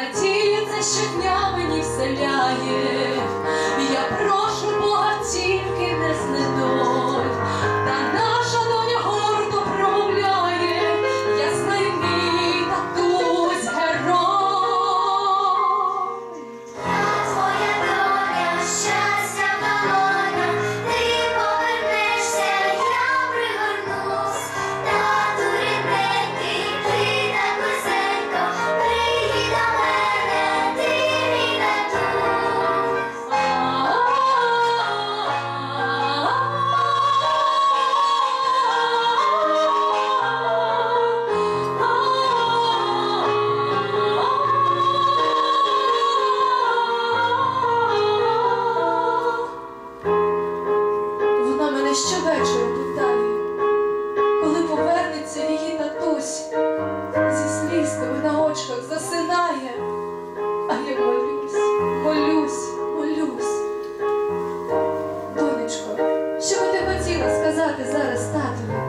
надії це щодня мені вселяє. мене щовечора питає, коли повернеться її татусь, зі слізками на очках засинає, а я молюсь, молюсь, молюсь. Донечко, що би ти хотіла сказати зараз татові?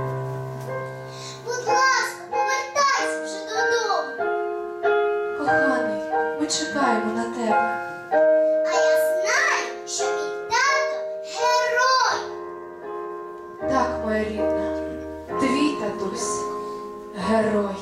Будь ласка, повертайся вже додому. Коханий, ми чекаємо на тебе. Моя рідна, твій татусь герой.